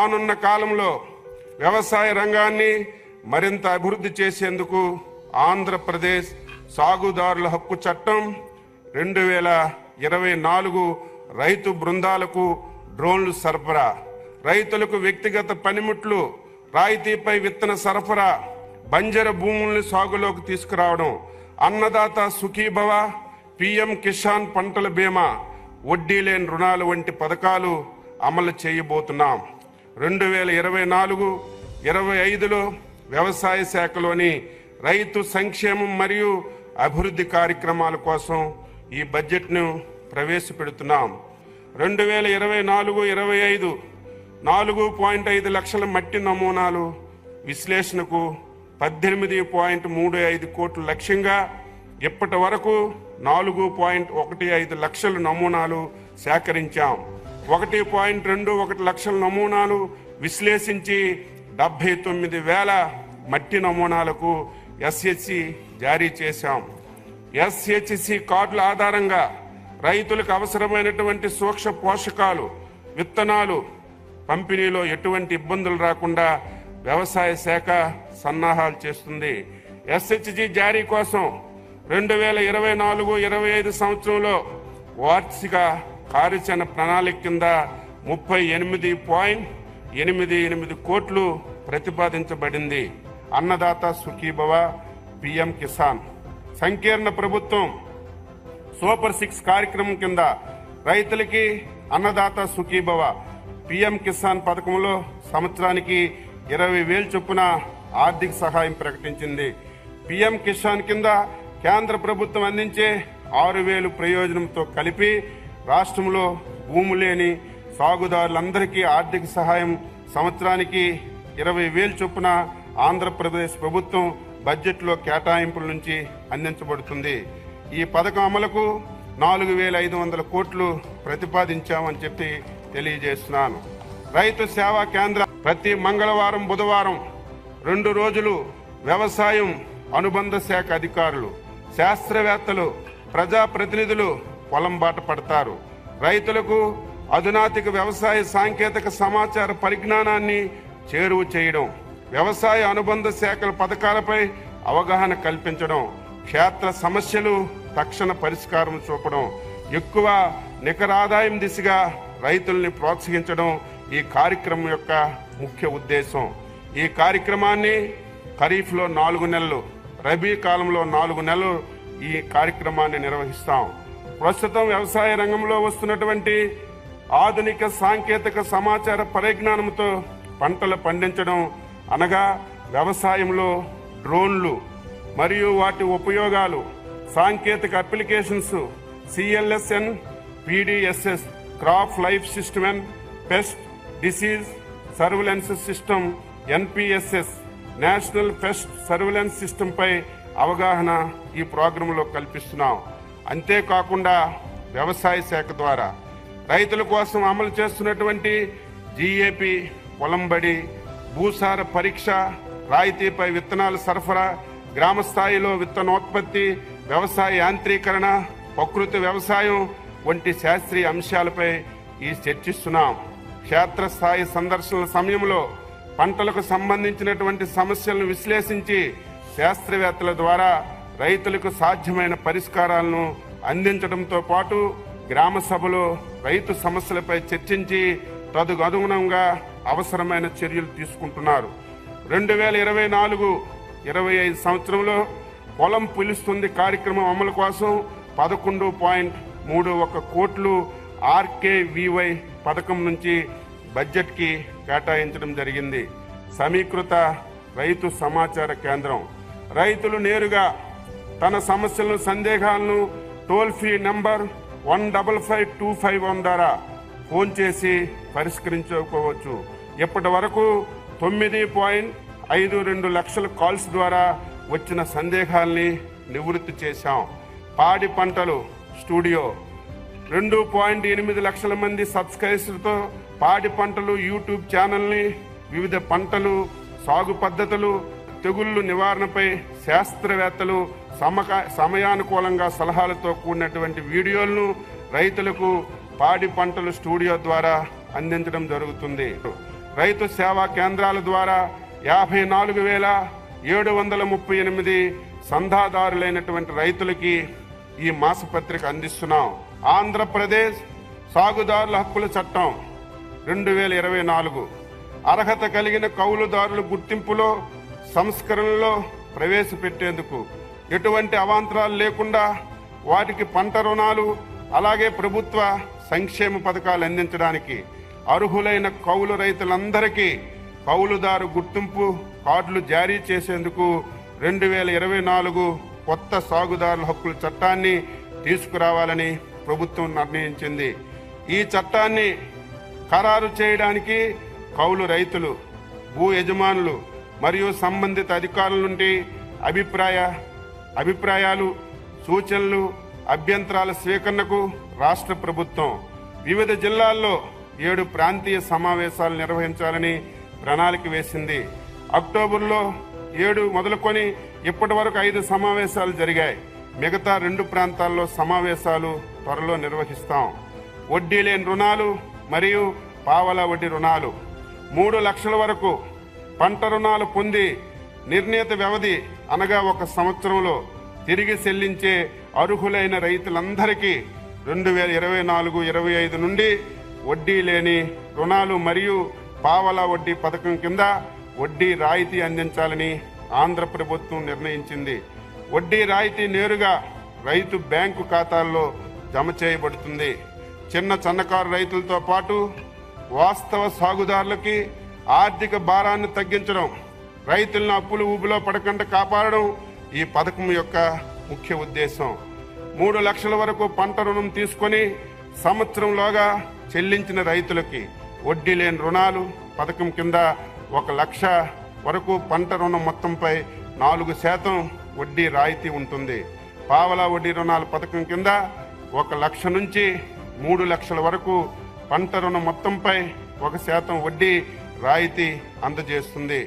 రానున్న కాలంలో వ్యవసాయ రంగాన్ని మరింత అభివృద్ధి చేసేందుకు ఆంధ్రప్రదేశ్ సాగుదారుల హక్కు చట్టం రెండు వేల ఇరవై నాలుగు రైతు బృందాలకు డ్రోన్లు సరఫరా రైతులకు వ్యక్తిగత పనిముట్లు రాయితీపై విత్తన సరఫరా బంజర భూముల్ని సాగులోకి తీసుకురావడం అన్నదాత సుఖీభవ పిఎం కిసాన్ పంటల బీమా వడ్డీ లేని రుణాలు వంటి పథకాలు అమలు చేయబోతున్నాం. రెండు వేల ఇరవై నాలుగు ఇరవై ఐదులో వ్యవసాయ శాఖలోని రైతు సంక్షేమం మరియు అభివృద్ధి కార్యక్రమాల కోసం ఈ బడ్జెట్ను ప్రవేశపెడుతున్నాం. రెండు వేల ఇరవై నాలుగు ఇరవై ఐదు నాలుగు పాయింట్ ఐదు లక్షల మట్టి నమూనాలు విశ్లేషణకు పద్దెనిమిది పాయింట్ మూడు ఐదు కోట్ల లక్ష్యంగా ఇప్పటి వరకు నాలుగు పాయింట్ ఒకటి ఐదు లక్షల నమూనాలు సేకరించాం. ఒకటి పాయింట్ రెండు ఒకటి లక్షల నమూనాలు విశ్లేషించి డెబ్బై తొమ్మిది వేల మట్టి నమూనాలకు ఎస్హెచ్సి జారీ చేశాం. ఎస్హెచ్సి కార్డుల ఆధారంగా రైతులకు అవసరమైనటువంటి సూక్ష్మ పోషకాలు విత్తనాలు పంపిణీలో ఎటువంటి ఇబ్బందులు రాకుండా వ్యవసాయ శాఖ సన్నాహాలు చేస్తుంది. ఎస్హెచ్జి జారీ కోసం రెండు వేల ఇరవై నాలుగు ఇరవై ఐదు సంవత్సరంలో వార్షిక కార్యాచరణ ప్రణాళిక కింద ముప్పై ఎనిమిది పాయింట్ ఎనిమిది ఎనిమిది కోట్లు ప్రతిపాదించబడింది. అన్నదాత సుఖీభవ పిఎం కిసాన్. సంకీర్ణ ప్రభుత్వం సూపర్ సిక్స్ కార్యక్రమం కింద రైతులకి అన్నదాత సుఖీభవ పిఎం కిసాన్ పథకంలో సంవత్సరానికి ఇరవై వేలు చొప్పున ఆర్థిక సహాయం ప్రకటించింది. పిఎం కిసాన్ కింద కేంద్ర ప్రభుత్వం అందించే ఆరు వేలు ప్రయోజనంతో కలిపి రాష్ట్రంలో భూము లేని సాగుదారులందరికీ ఆర్థిక సహాయం సంవత్సరానికి ఇరవై వేలు చొప్పున ఆంధ్రప్రదేశ్ ప్రభుత్వం బడ్జెట్లో కేటాయింపుల నుంచి అందించబడుతుంది. ఈ పథకం అమలుకు నాలుగు వేల ఐదు వందల కోట్లు ప్రతిపాదించామని చెప్పి తెలియజేస్తున్నాను. రైతు సేవా కేంద్ర ప్రతి మంగళవారం బుధవారం రెండు రోజులు వ్యవసాయం అనుబంధ శాఖ అధికారులు శాస్త్రవేత్తలు ప్రజాప్రతినిధులు పొలం బాట పడతారు. రైతులకు అధునాతిక వ్యవసాయ సాంకేతిక సమాచార పరిజ్ఞానాన్ని చేరువ చేయడం వ్యవసాయ అనుబంధ శాఖల పథకాలపై అవగాహన కల్పించడం క్షేత్ర సమస్యలు తక్షణ పరిష్కారం చూపడం ఎక్కువ నికర ఆదాయం దిశగా రైతుల్ని ప్రోత్సహించడం ఈ కార్యక్రమం యొక్క ముఖ్య ఉద్దేశం. ఈ కార్యక్రమాన్ని ఖరీఫ్లో నాలుగు నెలలు రబీ కాలంలో నాలుగు నెలలు ఈ కార్యక్రమాన్ని నిర్వహిస్తాం. ప్రస్తుతం వ్యవసాయ రంగంలో వస్తున్నటువంటి ఆధునిక సాంకేతిక సమాచార పరిజ్ఞానంతో పంటలు పండించడం అనగా వ్యవసాయంలో డ్రోన్లు మరియు వాటి ఉపయోగాలు సాంకేతిక applications C L S N P D S S crop life system pest disease surveillance system N P S S national pest surveillance సిస్టమ్పై అవగాహన ఈ ప్రోగ్రాంలో కల్పిస్తున్నాం. అంతేకాకుండా వ్యవసాయ శాఖ ద్వారా రైతుల కోసం అమలు చేస్తున్నటువంటి జీఏపీ పొలంబడి భూసార పరీక్ష రాయితీపై విత్తనాల సరఫరా గ్రామ స్థాయిలో విత్తనోత్పత్తి వ్యవసాయ యాంత్రీకరణ ప్రకృతి వ్యవసాయం వంటి శాస్త్రీయ అంశాలపై ఈ చర్చిస్తున్నాం. క్షేత్రస్థాయి సందర్శనల సమయంలో పంటలకు సంబంధించినటువంటి సమస్యలను విశ్లేషించి శాస్త్రవేత్తల ద్వారా రైతులకు సాధ్యమైన పరిష్కారాలను అందించడంతో పాటు గ్రామ సభలో రైతు సమస్యలపై చర్చించి తదుగనుగుణంగా అనుగుణంగా అవసరమైన చర్యలు తీసుకుంటున్నారు. రెండు వేల ఇరవై నాలుగు ఇరవై ఐదు సంవత్సరంలో పొలం పిలుస్తుంది కార్యక్రమం అమలు కోసం పదకొండు పాయింట్ మూడు ఒక కోట్లు ఆర్కేవివై పథకం నుంచి బడ్జెట్కి కేటాయించడం జరిగింది. సమీకృత రైతు సమాచార కేంద్రం. రైతులు నేరుగా తన సమస్యలను సందేహాలను toll free number one double five two five one ద్వారా ఫోన్ చేసి పరిష్కరించుకోవచ్చు. ఇప్పటి వరకు తొమ్మిది పాయింట్ ఐదు రెండు లక్షల కాల్స్ ద్వారా వచ్చిన సందేహాల్ని నివృత్తి చేశాం. పాడి పంటలు స్టూడియో. రెండు పాయింట్ ఎనిమిది లక్షల మంది సబ్స్క్రైబర్స్తో పాడి పంటలు యూట్యూబ్ ఛానల్ని వివిధ పంటలు సాగు పద్ధతులు తెగుళ్ళు నివారణపై శాస్త్రవేత్తలు సమక సమయానుకూలంగా సలహాలతో కూడినటువంటి వీడియోలను రైతులకు పాడి పంటలు స్టూడియో ద్వారా అందించడం జరుగుతుంది. రైతు సేవా కేంద్రాల ద్వారా యాభై నాలుగు వేల ఏడు వందల ముప్పై ఎనిమిది సంధాదారులైనటువంటి రైతులకి ఈ మాసపత్రిక అందిస్తున్నాం. ఆంధ్రప్రదేశ్ సాగుదారుల హక్కుల చట్టం రెండు వేల ఇరవై నాలుగు. అర్హత కలిగిన కౌలుదారుల గుర్తింపులో సంస్కరణలో ప్రవేశపెట్టేందుకు ఎటువంటి అవాంతరాలు లేకుండా వాటికి పంట రుణాలు అలాగే ప్రభుత్వ సంక్షేమ పథకాలు అందించడానికి అర్హులైన కౌలు రైతులందరికీ కౌలుదారు గుర్తింపు కార్డులు జారీ చేసేందుకు రెండు వేల ఇరవై నాలుగు కొత్త సాగుదారుల హక్కుల చట్టాన్ని తీసుకురావాలని ప్రభుత్వం నిర్ణయించింది. ఈ చట్టాన్ని ఖరారు చేయడానికి కౌలు రైతులు భూ యజమానులు మరియు సంబంధిత అధికారుల నుండి అభిప్రాయ అభిప్రాయాలు సూచనలు అభ్యంతరాల స్వీకరణకు రాష్ట్ర ప్రభుత్వం వివిధ జిల్లాల్లో ఏడు ప్రాంతీయ సమావేశాలు నిర్వహించాలని ప్రణాళిక వేసింది. అక్టోబర్లో ఏడు మొదలుకొని ఇప్పటి వరకు ఐదు సమావేశాలు జరిగాయి. మిగతా రెండు ప్రాంతాల్లో సమావేశాలు త్వరలో నిర్వహిస్తాం. వడ్డీ లేని రుణాలు మరియు పావలా వడ్డీ రుణాలు మూడు లక్షల వరకు పంట రుణాలు పొంది నిర్ణీత వ్యవధి అనగా ఒక సంవత్సరంలో తిరిగి చెల్లించే అర్హులైన రైతులందరికీ రెండు వేల ఇరవై నాలుగు ఇరవై ఐదు నుండి వడ్డీ లేని రుణాలు మరియు పావలా వడ్డీ పథకం కింద వడ్డీ రాయితీ అందించాలని ఆంధ్ర ప్రభుత్వం నిర్ణయించింది. వడ్డీ రాయితీ నేరుగా రైతు బ్యాంకు ఖాతాల్లో జమ చేయబడుతుంది. చిన్న సన్నకారు రైతులతో పాటు వాస్తవ సాగుదారులకి ఆర్థిక భారాన్ని తగ్గించడం రైతులను అప్పులు ఊబిలో పడకుండా కాపాడడం ఈ పథకం యొక్క ముఖ్య ఉద్దేశం. మూడు లక్షల వరకు పంట రుణం తీసుకొని సంవత్సరంలోగా చెల్లించిన రైతులకి వడ్డీ లేని రుణాలు పథకం కింద ఒక లక్ష వరకు పంట రుణం మొత్తంపై నాలుగు శాతం వడ్డీ రాయితీ ఉంటుంది. పావలా వడ్డీ రుణాల పథకం కింద ఒక లక్ష నుంచి మూడు లక్షల వరకు పంట రుణం మొత్తంపై ఒక శాతం వడ్డీ రాయితీ అందజేస్తుంది.